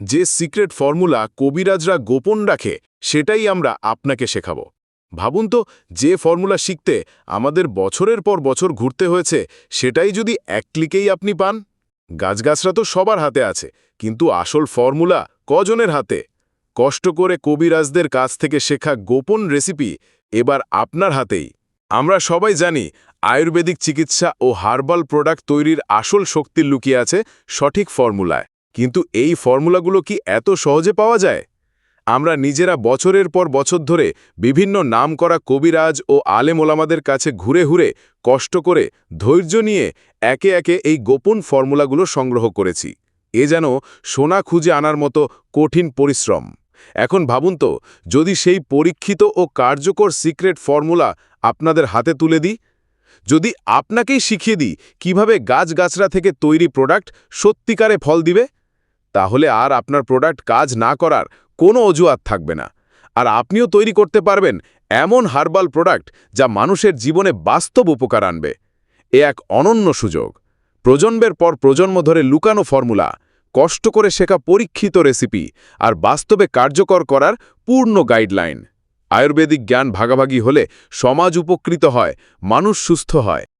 যে secret formula কবিরাজরা গোপন রাখে, সেটাই আমরা আপনাকে শেখাব। ভাবুন তো, যে ফর্মুলা শিখতে আমাদের বছরের পর বছর ঘুরতে হয়েছে, সেটাই যদি এক ক্লিকেই আপনি পান। গাছগাছরা তো সবার হাতে আছে, কিন্তু আসল ফর্মুলা কজনের হাতে? কষ্ট করে কবিরাজদের কাছ থেকে শেখা গোপন রেসিপি এবার আপনার হাতেই। আমরা সবাই জানি, আয়ুর্বেদিক চিকিৎসা ও হার্বাল প্রোডাক্ট তৈরির আসল শক্তি লুকিয়ে আছে সঠিক ফর্মুলায়। কিন্তু এই ফর্মুলাগুলো কি এত সহজে পাওয়া যায়? আমরা নিজেরা বছরের পর বছর ধরে বিভিন্ন নামকরা কবিরাজ ও আলেম ওলামাদের কাছে ঘুরে ঘুরে কষ্ট করে ধৈর্য নিয়ে একে একে এই গোপন ফর্মুলাগুলো সংগ্রহ করেছি। এ যেন সোনা খুঁজে আনার মতো কঠিন পরিশ্রম। এখন ভাবুন তো, যদি সেই পরীক্ষিত ও কার্যকর সিক্রেট ফর্মুলা আপনাদের হাতে তুলে দিই? যদি আপনাকেই শিখিয়ে দিই কীভাবে গাছগাছরা থেকে তৈরি প্রোডাক্ট সত্যিকারে ফল দিবে? তাহলে আর আপনার প্রোডাক্ট কাজ না করার কোনো অজুহাত থাকবে না। আর আপনিও তৈরি করতে পারবেন এমন হার্বাল প্রোডাক্ট যা মানুষের জীবনে বাস্তব উপকার আনবে। এ এক অনন্য সুযোগ। প্রজন্মের পর প্রজন্ম ধরে লুকানো ফর্মুলা কষ্ট করে শেখা পরীক্ষিত রেসিপি আর বাস্তবে কার্যকর করার পূর্ণ গাইডলাইন আয়ুর্বেদিক জ্ঞান ভাগাভাগি হলে সমাজ উপকৃত হয়, মানুষ সুস্থ হয়।